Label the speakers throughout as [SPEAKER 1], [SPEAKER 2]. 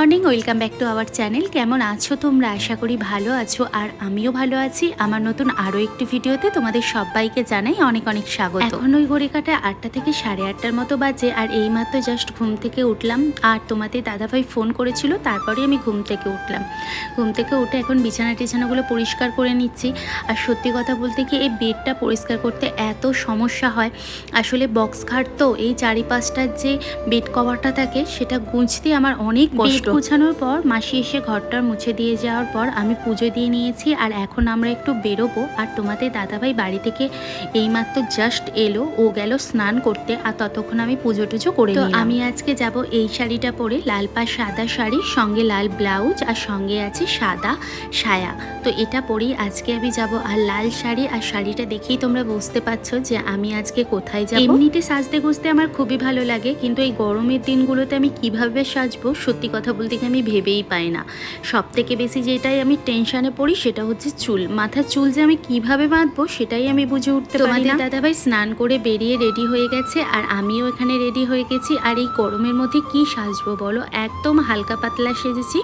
[SPEAKER 1] Morning welcome back to our channel. কেমন আছো তোমরা? আশা করি ভালো আছো আর আমিও ভালো আছি। আমার নতুন আরও একটি ভিডিওতে তোমাদের সবাইকে জানাই অনেক অনেক স্বাগত। এখন ওই ঘড়ি কাটায় আটটা থেকে সাড়ে আটটার মতো বাজে আর এইমাত্র জাস্ট ঘুম থেকে উঠলাম। আর তোমাদের দাদাভাই ফোন করেছিল তারপরে আমি ঘুম থেকে উঠলাম। ঘুম থেকে উঠে এখন বিছানা টিছানাগুলো পরিষ্কার করে নিচ্ছি। আর সত্যি কথা বলতে কি এই বেডটা পরিষ্কার করতে এত সমস্যা হয়। আসলে বক্স খাট তো এই চারিপাশটার যে বেড কভারটা থাকে সেটা গুঁজতে আমার অনেক কষ্ট গুছানোর পর মাসি এসে ঘরটা মুছে দিয়ে যাওয়ার পর আমি পুজো দিয়ে নিয়েছি আর এখন আমরা একটু বেরোবো। আর তোমাদের দাদাভাই বাড়ি থেকে এইমাত্র জাস্ট এলো ও গেল স্নান করতে আর ততক্ষণ আমি পুজো টুজো করে তো আমি আজকে যাব এই শাড়িটা পরে লাল পা সাদা শাড়ি সঙ্গে লাল ব্লাউজ আর সঙ্গে আছে সাদা সায়া। তো এটা পরেই আজকে আমি যাব আর লাল শাড়ি আর শাড়িটা দেখেই তোমরা বুঝতে পারছ যে আমি আজকে কোথায় যাব। এমনিতে সাজতে গুজতে আমার খুবই ভালো লাগে কিন্তু এই গরমের দিনগুলোতে আমি কীভাবে সাজবো সত্যি কথা বলতে কি আমি ভেবেই পাই না। সব থেকে বেশি যেটাই আমি টেনশনে পড়ি সেটা হচ্ছে চুল। মাথার চুল যে আমি কীভাবে বাঁধবো সেটাই আমি বুঝে উঠতে পারি না। দাদাভাই স্নান করে বেরিয়ে রেডি হয়ে গেছে আর আমিও এখানে রেডি হয়ে গেছি। আর এই গরমের মধ্যে কি সাজবো বলো? একদম হালকা পাতলা সেজেছি।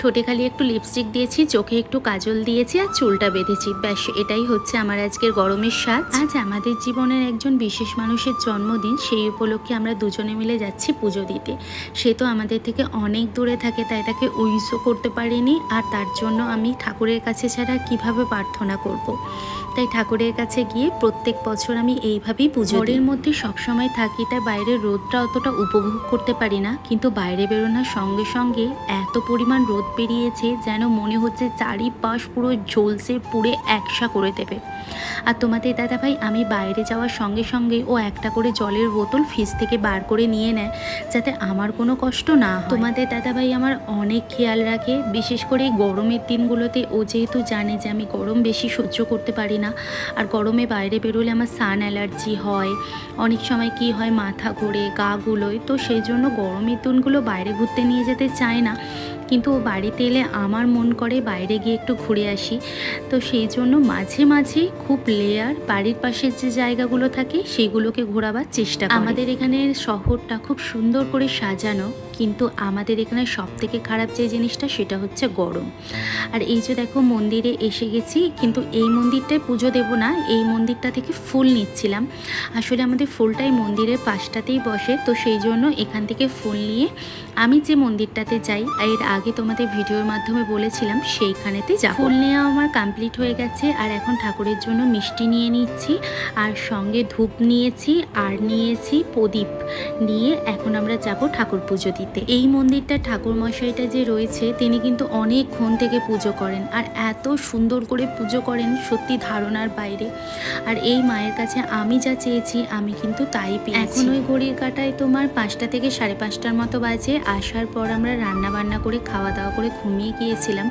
[SPEAKER 1] ঠোঁটে খালি একটু লিপস্টিক দিয়েছি চোখে একটু কাজল দিয়েছি আর চুলটা বেঁধেছি। ব্যাস এটাই হচ্ছে আমার আজকের গরমের সাজ। আজ আমাদের জীবনের একজন বিশেষ মানুষের জন্মদিন। সেই উপলক্ষে আমরা দুজনে মিলে যাচ্ছি পুজো দিতে। সে তো আমাদের থেকে অনেক দূরে থাকে, তাই তাকে উইসও করতে পারিনি আর তার জন্য আমি ঠাকুরের কাছে ছাড়া কীভাবে প্রার্থনা করব। তাই ঠাকুরের কাছে গিয়ে প্রত্যেক বছর আমি এইভাবেই পুজো ঘরের মধ্যে সবসময় থাকি, তাই বাইরের রোদটা অতটা উপভোগ করতে পারি না। কিন্তু বাইরে বেরোনোর সঙ্গে সঙ্গে এত পরিমাণ রোদ বেরিয়েছে যেন মনে হচ্ছে চারিপাশ পুরো ঝলসে পুড়ে একসা করে দেবে। আর তোমাদের দাদা ভাই আমি বাইরে যাওয়ার সঙ্গে সঙ্গে ও একটা করে জলের বোতল ফ্রিজ থেকে বার করে নিয়ে নেয়, যাতে আমার কোনো কষ্ট না তোমাদের দাদা ভাই আমার অনেক খেয়াল রাখে, বিশেষ করে গরমের দিনগুলোতে। ও যেহেতু জানে যে আমি গরম বেশি সহ্য করতে পারি না আর গরমে বাইরে বেরোলে আমার সান অ্যালার্জি হয়। অনেক সময় কি হয়, মাথা ঘুরে, গা গুলোয়। তো সেই জন্য গরমের দিনগুলো বাইরে ঘুরতে নিয়ে যেতে চায় না। কিন্তু বাড়িতে এলে আমার মন করে বাইরে গিয়ে একটু ঘুরে আসি। তো সেই জন্য মাঝে মাঝে খুব লেয়ার বাড়ির পাশের যে জায়গাগুলো থাকে সেগুলোকে ঘোরাবার চেষ্টা আমাদের এখানে শহরটা খুব সুন্দর করে সাজানো, কিন্তু আমাদের এখানে সব থেকে খারাপ যে জিনিসটা সেটা হচ্ছে গরম। আর এই যে দেখো মন্দিরে এসে গেছি, কিন্তু এই মন্দিরটায় পুজো দেব না, এই মন্দিরটা থেকে ফুল নিচ্ছিলাম। আসলে আমাদের ফুলটাই মন্দিরের পাশটাতেই বসে, তো সেই জন্য এখান থেকে ফুল নিয়ে আমি যে মন্দিরটাতে যাই, এর আগে তোমাদের ভিডিওর মাধ্যমে বলেছিলাম সেইখানেতে যাব। ফুল নেওয়া আমার কমপ্লিট হয়ে গেছে আর এখন ঠাকুরের জন্য মিষ্টি নিয়ে নিচ্ছি আর সঙ্গে ধূপ নিয়েছি আর নিয়েছি প্রদীপ নিয়ে এখন আমরা যাব ঠাকুর পুজো দিতে। এই মন্দিরটা ঠাকুর মশাইটা যে রয়েছে তিনি কিন্তু অনেকক্ষণ থেকে পুজো করেন আর এত সুন্দর করে পুজো করেন সত্যি ধারণার বাইরে। আর এই মায়ের কাছে আমি যা চেয়েছি আমি কিন্তু তাই পেয়েছি। এখন ওই ঘড়ির কাটায় তোমার পাঁচটা থেকে সাড়ে পাঁচটার মতো বাজে আসার পর আমরা রান্না বান্না করে খাওয়া দাওয়া করে ঘুমিয়ে গিয়েছিলাম।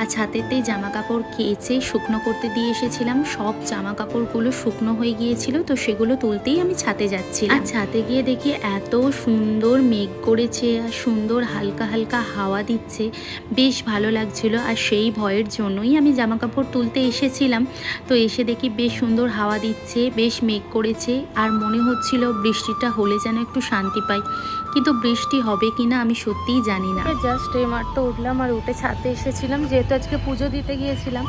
[SPEAKER 1] আর ছাতেতেই জামা কাপড় কেচে শুকনো করতে দিয়ে এসেছিলাম। সব জামা কাপড়গুলো শুকনো হয়ে গিয়েছিল, তো সেগুলো তুলতেই আমি ছাতে যাচ্ছি আর ছাতে গিয়ে দেখি এত সুন্দর মেঘ করেছে, আর সুন্দর হালকা হালকা হাওয়া দিচ্ছে। বেশ ভালো লাগছিল, আর সেই ভয়ের জন্যই আমি জামা কাপড় তুলতে এসেছিলাম। তো এসে দেখি বেশ সুন্দর হাওয়া দিচ্ছে, বেশ মেঘ করেছে, আর মনে হচ্ছিল বৃষ্টিটা হলে যেন একটু শান্তি পাই। কিন্তু বৃষ্টি হবে কিনা আমি সত্যিই জানি না।
[SPEAKER 2] জাস্ট এই মাত্র উঠলাম আর উঠে ছাদে এসেছিলাম। যেহেতু আজকে পুজো দিতে গিয়েছিলাম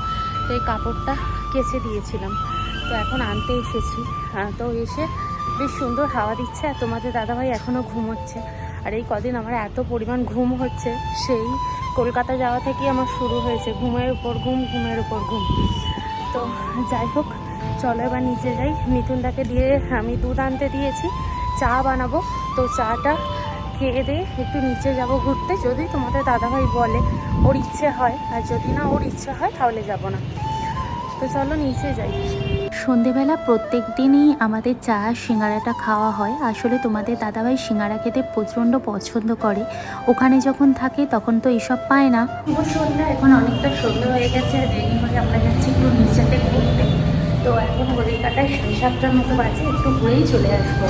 [SPEAKER 2] তো এই কাপড়টা কেচে দিয়েছিলাম। তো এখন আনতে এসেছি। তো এসে বেশ সুন্দর হাওয়া দিচ্ছে আর তোমাদের দাদাভাই এখনও ঘুমোচ্ছে। আর এই কদিন আমার এত পরিমাণ ঘুম হচ্ছে, সেই কলকাতা যাওয়া থেকেই আমার শুরু হয়েছে। ঘুমের উপর ঘুম, ঘুমের উপর ঘুম। তো যাই হোক, চলো এবার নিচে যাই। মিথুনদাকে দিয়ে আমি দুধ আনতে দিয়েছি। চা বানাবো। তো চাটা খেয়ে দিয়ে একটু নিচে যাব ঘুরতে। যদি তোমাদের দাদাভাই বলে ওর ইচ্ছে হয় আর যদি না ওর ইচ্ছে হয় তাহলে যাব না। তো চলো নিচে যাই।
[SPEAKER 1] সন্ধেবেলা প্রত্যেক দিনই আমাদের চা সিঙ্গারাটা খাওয়া হয়। আসলে তোমাদের দাদাভাই সিঙ্গারা খেতে প্রচণ্ড পছন্দ করে। ওখানে যখন থাকে তখন তো এসব পায় না। সন্ধ্যা এখন অনেকটা সন্ধ্যা হয়ে গেছে রেডি হয়ে আমরা যাচ্ছি একটু নিচেতে ঘুরতে। তো এখন ঘড়ির কাটায় সাড়ে সাতটার মতো বাজে একটু ঘুরেই চলে আসব।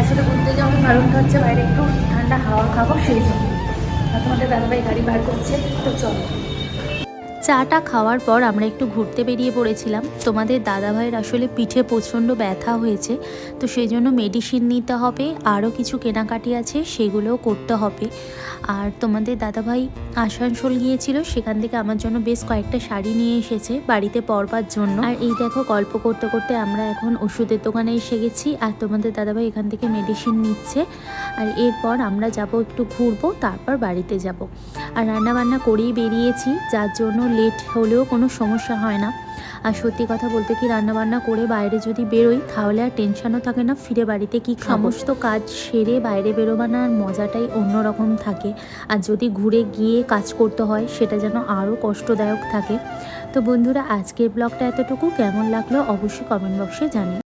[SPEAKER 1] আসলে ঘুরতে যাওয়ার কারণটা হচ্ছে বাইরে একটু ঠান্ডা হাওয়া খাব, সেই জন্য। তোমাদের দাদাভাই গাড়ি বার করছে, তো চলো। চাটা খাওয়ার পর আমরা একটু ঘুরতে বেরিয়ে পড়েছিলাম। তোমাদের দাদাভাইয়ের আসলে পিঠে প্রচণ্ড ব্যথা হয়েছে, তো সেই জন্য মেডিসিন নিতে হবে, আরও কিছু কেনাকাটি আছে, সেগুলোও করতে হবে। আর তোমাদের দাদাভাই আসানসোল গিয়েছিল, সেখান থেকে আমার জন্য বেশ কয়েকটা শাড়ি নিয়ে এসেছে বাড়িতে পরবার জন্য। আর এই দেখো গল্প করতে করতে আমরা এখন ওষুধের দোকানে এসে গেছি, আর তোমাদের দাদাভাই এখান থেকে মেডিসিন নিচ্ছে। আর এরপর আমরা যাব একটু ঘুরবো, তারপর বাড়িতে যাব। আর রান্না বান্না করেই বেরিয়েছি, যার জন্য লেট হলেও কোনো সমস্যা হয় না। আর সত্যি কথা বলতে কি, রান্নাবান্না করে বাইরে যদি বেরোই, তাহলে আর টেনশনও থাকে না, ফিরে বাড়িতে কি সমস্ত কাজ সেরে বাইরে বেরোবানার মজাটাই অন্যরকম থাকে। আর যদি ঘুরে গিয়ে কাজ করতে হয়, সেটা যেন আরও কষ্টদায়ক থাকে। তো বন্ধুরা, আজকের ব্লগটা এতটুকু। কেমন লাগল অবশ্যই কমেন্ট বক্সে জানিও।